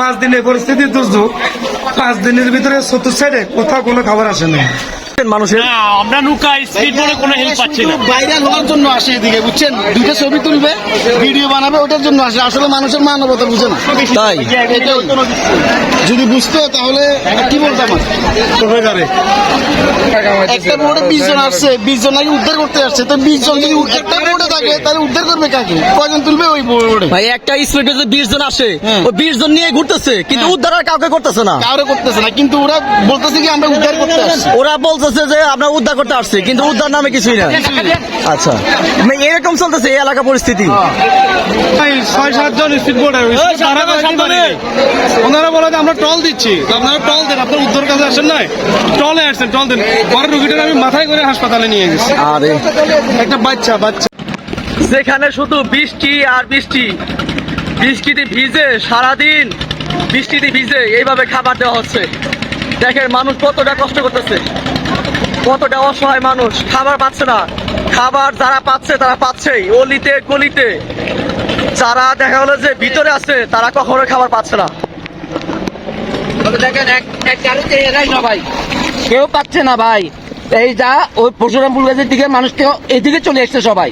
পাঁচ দিনের পরিস্থিতি দুর্যোগ। পাঁচ দিনের ভিতরে চতুর্থ সাইডে কোথাও কোনো খাবার আসে না মানুষের। আমরা নৌকা স্পিড বোর্ডে কোনো হেল্প পাচ্ছি না। ভাইরাল হওয়ার জন্য আসে এদিকে বুঝছেন? দুইটা ছবি তুলবে ভিডিও বানাবে ওটার জন্য আসে। আসলে মানুষের মানবতা বুঝে না। তাই? যদি বুঝতো তাহলে কি বলতাম? একটা বোর্ডে বিশ জন আসছে বিশ জন নাকি উদ্ধার করতে আসছে তো বিশ জন যদি একটা বোর্ডে থাকে তাহলে উদ্ধার করবে কাকে? কয়জন তুলবে ওই বোর্ডে? ভাই একটা স্পিডে যদি বিশ জন আসে হ্যাঁ। ও বিশ জন নিয়ে ঘুরতেছে কিন্তু হ্যাঁ। উদ্ধার আর কাউকে করতেছে না। কারও করতেছে না কিন্তু ওরা বলতেছে কি আমরা উদ্ধার করতে আসছি। ওরা বলতেছে যে আমরা উদ্ধার করতে আসছি কিন্তু উদ্ধার নামে কিছুই না আচ্ছা। মানে এরকম চলতেছে এই এলাকা পরিস্থিতি। ছয় সাতজন স্পিড বোর্ডে ওনারা বলে যে আমরা টল দিচ্ছি। তো আপনারা টল দেন আপনার উদ্ধার কাজে আসেন নাই? টলে আসছেন টল দেন। পরে আমি মাথায় করে হাসপাতালে নিয়ে গেছি। আরে। একটা বাচ্চা বাচ্চা। যেখানে শুধু বৃষ্টি আর বৃষ্টি। বৃষ্টিতে ভিজে সারাদিন বৃষ্টিতে ভিজে এইভাবে খাবার দেওয়া হচ্ছে। দেখেন মানুষ কতটা কষ্ট করতেছে। কতটা অসহায় মানুষ খাবার পাচ্ছে না। খাবার যারা পাচ্ছে তারা পাচ্ছেই অলিতে গলিতে। যারা দেখা গেলো যে ভিতরে আছে তারা কখনো খাবার পাচ্ছে না। দেখেন কেউ পাচ্ছে না ভাই। এই যা ওই পরশুরাম ফুলগাছির দিকে মানুষ কেউ এদিকে চলে এসছে সবাই।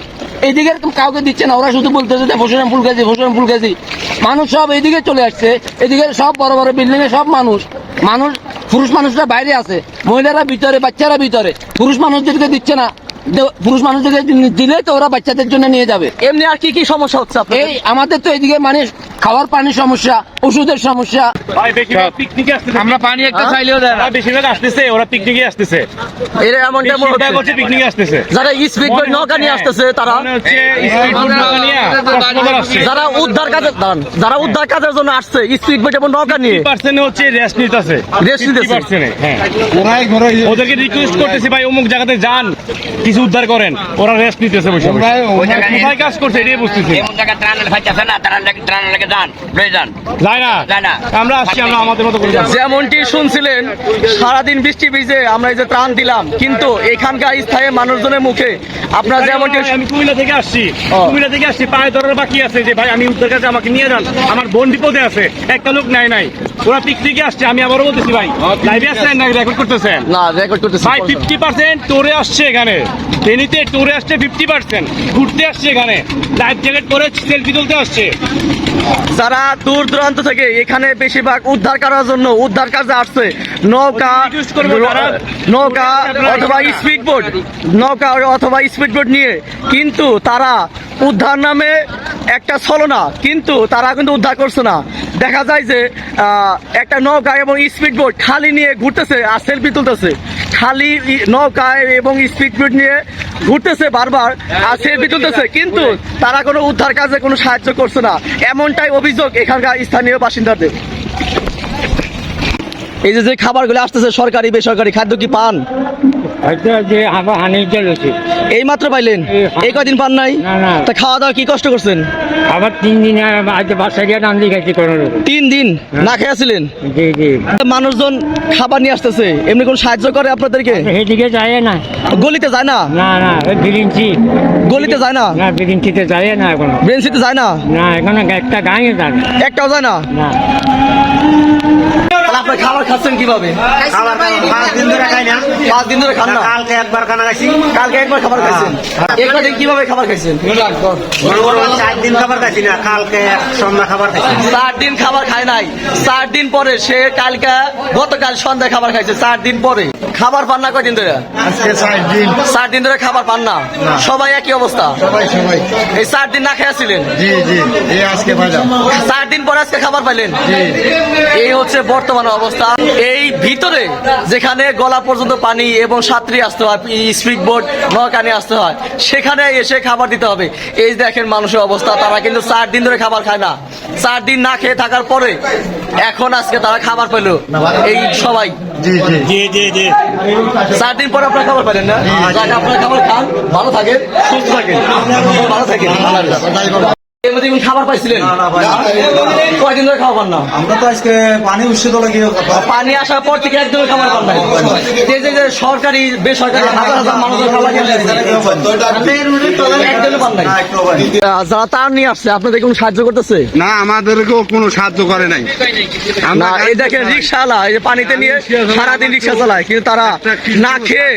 এদিকে কাউকে দিচ্ছে না ওরা শুধু বলতেছে যে পরশুরাম ফুলগাছি পরশুরাম ফুলগাছি মানুষ সব এদিকে চলে আসছে এদিকে সব বড় বড় বিল্ডিং এ সব মানুষ। মানুষ পুরুষ মানুষরা বাইরে আছে মহিলারা ভিতরে বাচ্চারা ভিতরে। পুরুষ মানুষদেরকে দিচ্ছে না পুরুষ মানুষদেরকে দিলে তো ওরা বাচ্চাদের জন্য নিয়ে যাবে। এমনি আর কি কি সমস্যা হচ্ছে এই আমাদের তো এদিকে মানে খাওয়ার পানির সমস্যা ওষুধের সমস্যা। ভাই বেশিরভাগ পিকনিকে আসতেছে। আমরা পানি একটা চাইলেও দেয় বেশিরভাগ আসতেছে ওরা পিকনিকে আসতেছে। এরা এমনটা মনে হচ্ছে। হচ্ছে পিকনিকে আসতেছে। যারা স্পিড বোট নৌকা নিয়ে আসতেছে তারা হচ্ছে স্পিড বোট নৌকা নিয়ে কক্সবাজার আসছে। যারা উদ্ধার কাজে যারা উদ্ধার কাজের জন্য আসছে স্পিড বোট এবং নৌকা নিয়ে। পার্সেন্ট হচ্ছে রেস্ট নিতেছে। হ্যাঁ। ওদেরকে রিকোয়েস্ট করতেছি ভাই অমুক জায়গাতে যান কিছু উদ্ধার করেন। ওরা রেস্ট নিতেছে বসে কোথায় কাজ করছে এটাই বুঝতেছি ত্রাণ ফাইতেছে না তারা লাগে ত্রাণ লাগে আমরা আসছি আমরা আমাদের মতো যেমনটি শুনছিলেন সারাদিন বৃষ্টি ভিজে আমরা এই যে ত্রাণ দিলাম কিন্তু এখানকার স্থায়ী মানুষজনের মুখে আপনার যেমনটি আমি কুমিল্লা থেকে আসছি। কুমিল্লা থেকে আসছি পায়ে ধরার বাকি আছে যে ভাই আমি উদ্ধার কাছে আমাকে নিয়ে যান। আমার বোন বিপদে আছে একটা লোক নাই নাই। ওরা পিকনিকে আসছে আমি আবারও বলতেছি ভাই লাইভে আসছেন না রেকর্ড করতেছেন? না রেকর্ড করতেছি ভাই ফিফটি পার্সেন্ট টোরে আসছে এখানে। ফেনীতে টোরে আসছে ফিফটি পার্সেন্ট ঘুরতে আসছে এখানে। লাইফ জ্যাকেট পরে সেলফি তুলতে আসছে। যারা দূর দূরান্ত থেকে এখানে বেশিরভাগ উদ্ধার করার জন্য উদ্ধার কাজে আসছে নৌকা নৌকা অথবা স্পিড বোট নৌকা অথবা স্পিড বোট নিয়ে কিন্তু তারা উদ্ধার নামে একটা ছলনা কিন্তু তারা কিন্তু উদ্ধার করছে না। দেখা যায় যে একটা নৌকা এবং স্পিড বোট খালি নিয়ে ঘুরতেছে আর সেলফি তুলতেছে। খালি ই- নৌকা এবং স্পিড বোট নিয়ে ঘুরতেছে বারবার আর সেলফি তুলতেছে। কিন্তু তারা কোনো উদ্ধার কাজে কোনো সাহায্য করছে না। এমনটাই অভিযোগ এখানকার স্থানীয় বাসিন্দাদের। এই যে যে খাবারগুলো আসতেছে সরকারি, বেসরকারি খাদ্য কি পান? হয়তো যে এই মাত্র পাইলেন? এই কদিন পান নাই? না, না। তা খাওয়া দাওয়া কি কষ্ট করছেন? আবার তিন দিন আজ বাসায় গিয়ে কোনো তিন দিন? না খেয়েছিলেন? জি জি। মানুষজন খাবার নিয়ে আসতেছে। এমনি কোন সাহায্য করে আপনাদেরকে? সেদিকে যায় না। গলিতে যায় না? না না ওই বিরিঞ্চি। গলিতে যায় না? না বিরিঞ্চিতে যায় না এখন। বেঞ্চিতে যায় না? না এখন একটা গাঁয়ে যায়। না। একটাও যায় না? না। খাবার খাচ্ছেন কীভাবে? খাবার খাব পাঁচ দিন ধরে খাই না। পাঁচ দিন ধরে খান না। কালকে একবার খানা খাইছি। কালকে একবার খাবার খাইছেন? একবার দিন কীভাবে খাবার খাইছেন? চার দিন খাবার খাইছি না কালকে সন্ধ্যা খাবার খাইছি। চার দিন খাবার খায় নাই। চার দিন পরে সে কালকে গতকাল সন্ধ্যায় খাবার খাইছে চার দিন পরে। খাবার পান না কয়দিন ধরে? চার দিন। ধরে খাবার পান না? সবাই একই অবস্থা? এই চার দিন না খেয়েছিলেন? জি জি আজকে চার দিন পরে আজকে খাবার পাইলেন? হচ্ছে বর্তমান অবস্থা। এই ভিতরে যেখানে গলা পর্যন্ত পানি এবং সাঁতরি আসতে হয় স্পিড বোট নৌকানে আসতে হয় সেখানে এসে খাবার দিতে হবে। এই দেখেন মানুষের অবস্থা তারা কিন্তু চার দিন ধরে খাবার খায় না। চার দিন না খেয়ে থাকার পরে এখন আজকে তারা খাবার পেল। এই সবাই। জি জি। জি জি জি। চার দিন পরে আপনারা খাবার পেলেন না? আপনারা খাবার খান। ভালো থাকেন। সুস্থ থাকেন। ভালো থাকেন। আল্লাহ হাফেজ। এর মধ্যে কোনো খাবার পাইছিলেন? কয়দিন ধরে খাবার পান না? আমরা তো আজকে পানি উৎসিত লাগিয়ে পানি আসার পর থেকে একদমই খাবার পান নাই। যে যে যে সরকারি বেসরকারি হাজার হাজার মানুষের খাবার নিয়ে আসছে, একদমই পান নাই। আহ, যারা তার নিয়ে আসছে আপনাদের কোনো সাহায্য করতেছে? না আমাদেরকেও কোনো সাহায্য করে নাই। না এই দেখেন রিক্সাওয়ালা এই যে পানিতে নিয়ে সারাদিন রিক্সা চালায় কিন্তু তারা না খেয়ে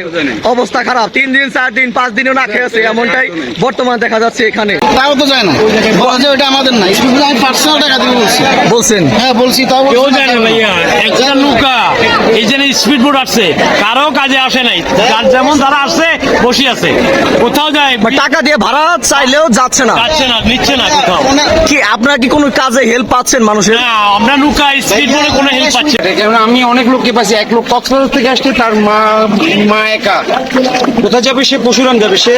অবস্থা খারাপ। তিন দিন চার দিন পাঁচ দিনও না খেয়েছে এমনটাই বর্তমানে দেখা যাচ্ছে এখানে। তাও তো যায় না। বলা যে ওটা আমাদের না। স্কুল আমি পার্সোনাল টাকা দিব বলছি। বলছেন? হ্যাঁ বলছি তাও কেউ জানে না ভাইয়া একটা নৌকা এই যে স্পিড বোট আসছে কারও কাজে আসে নাই। যার যেমন তারা আসছে বসে আছে। কোথাও যায় টাকা দিয়ে ভাড়া চাইলেও যাচ্ছে না। যাচ্ছে না নিচ্ছে না কোথাও। কি আপনারা কি কোনো কাজে হেল্প পাচ্ছেন মানুষের? না আমরা নৌকা স্পিড বোটে কোনো হেল্প পাচ্ছি না। কারণ আমি অনেক লোককে পাচ্ছি এক লোক কক্সবাজার থেকে আসছে তার মা মা একা। কোথায় যাবে সে? পশুরাম যাবে। সে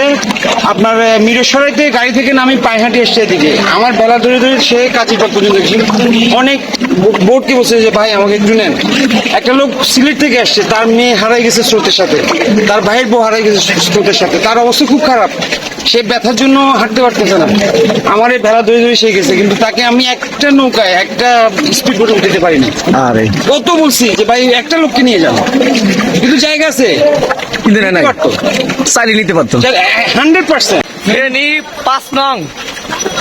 আপনার আহ, মিরসরাইতে গাড়ি থেকে নামি পায়ে হাঁটি এসছে এদিকে। আমার বেলা ধরে ধরে সে কাঁচিপাট পর্যন্ত গেছে। অনেক বোর্ডকে বলছে যে ভাই আমাকে একটু নেন। একটা লোক সিলেট থেকে আসছে তার মেয়ে হারাই গেছে স্রোতের সাথে। তার ভাইয়ের বউ হারাই গেছে স্রোতের সাথে। তার অবস্থা খুব খারাপ। সে ব্যথার জন্য হাঁটতে পারতেছে না। আমার এই ভেলা ধরে ধরে সে গেছে কিন্তু তাকে আমি একটা নৌকায় একটা স্পিড বোটে উঠাতে পারিনি। আরে। কত বলছি যে ভাই একটা লোককে নিয়ে যাও। কিন্তু জায়গা আছে। কিন্তু নিতে পারতো। হান্ড্রেড পার্সেন্ট পাঁচ নং।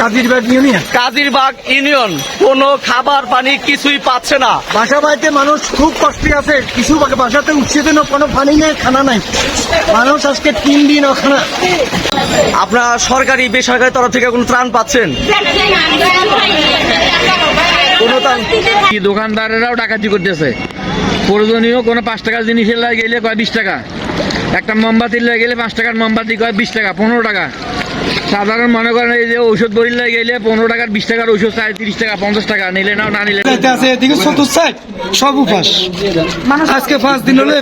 কাজিরবাগ ইউনিয়ন? কাজিরবাগ ইউনিয়ন। কোনো খাবার পানি কিছুই পাচ্ছে না। বাসা বাড়িতে মানুষ খুব কষ্টে আছে। কিছু বাসাতে উচ্ছেদ কোনো পানি নেই খানা নাই। মানুষ আজকে তিন দিন ওখানে। আপনার সরকারি বেসরকারি তরফ থেকে কোনো ত্রাণ পাচ্ছেন? কোনো ত্রাণ? কি দোকানদারেরাও ডাকাতি করতেছে। প্রয়োজনীয় কোনো পাঁচ টাকার জিনিসের লাগে গেলে কয় বিশ টাকা? একটা মোমবাতির লাগে গেলে পাঁচ টাকার মোমবাতি কয় বিশ টাকা? পনেরো টাকা। সাধারণ মনে করেন এই যে ঔষধ লাগে গেলে পনেরো টাকার বিশ টাকার ঔষধ চাই তিরিশ টাকা পঞ্চাশ টাকা নিলে নাও না নিলে। আছে এদিকে চতুর্থ সব উপাস। আজকে পাঁচ দিন হলো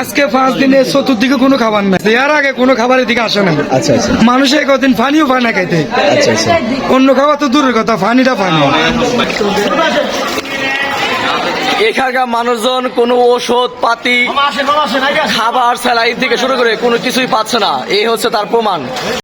আজকে পাঁচ দিনে চতুর্দিকে কোনো খাবার নাই। এর আগে কোনো খাবার এদিকে আসে না আচ্ছা আচ্ছা। মানুষে কদিন পানিও পায় না খাইতে। আচ্ছা আচ্ছা। অন্য খাবার তো দূরের কথা পানিটা পানি এখানকার মানুষজন কোনো ওষুধ পাতি খাবার স্যালাইন থেকে শুরু করে কোনো কিছুই পাচ্ছে না। এই হচ্ছে তার প্রমাণ।